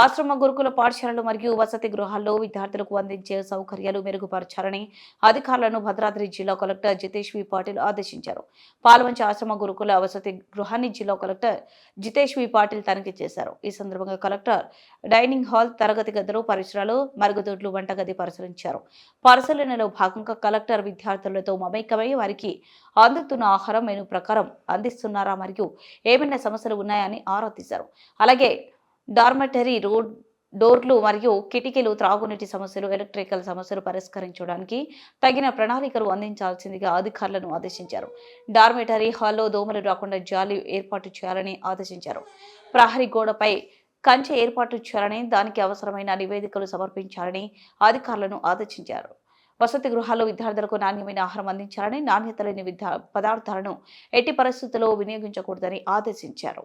ఆశ్రమ గురుకుల పాఠశాలలు మరియు వసతి గృహాల్లో విద్యార్థులకు అందించే సౌకర్యాలు మెరుగుపరచాలని అధికారులను భద్రాద్రి జిల్లా కలెక్టర్ జితేష్ వి పాటిల్ ఆదేశించారు. పాల్వంచ ఆశ్రమ గురుకుల వసతి గృహాన్ని జిల్లా కలెక్టర్ జితేష్ వి పాటిల్ తనిఖీ చేశారు. ఈ సందర్భంగా కలెక్టర్ డైనింగ్ హాల్ తరగతి గదులు పరిసరాలు మరుగుదొడ్లు వంటగది పరిశీలించారు. పరిశీలనలో భాగంగా కలెక్టర్ విద్యార్థులతో మమేకమై వారికి అందుతున్న ఆహారం మెను ప్రకారం అందిస్తున్నారా మరియు ఏమైనా సమస్యలు ఉన్నాయని ఆరా తీశారు. అలాగే డార్మటరీ రోడ్ డోర్లు మరియు కిటికీలు త్రాగునీటి సమస్యలు ఎలక్ట్రికల్ సమస్యలు పరిష్కరించడానికి తగిన ప్రణాళికలు అందించాల్సిందిగా అధికారులను ఆదేశించారు. డార్మెటరీ హాల్లో దోమలు రాకుండా జాలి ఏర్పాటు చేయాలని ఆదేశించారు. ప్రహరీ గోడపై కంచె ఏర్పాటు చేయాలని దానికి అవసరమైన నివేదికలు సమర్పించాలని అధికారులను ఆదేశించారు. వసతి గృహాల్లో విద్యార్థులకు నాణ్యమైన ఆహారం అందించాలని నాణ్యత లేని విద్యా పదార్థాలను ఎట్టి పరిస్థితుల్లో వినియోగించకూడదని ఆదేశించారు.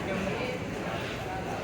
creo que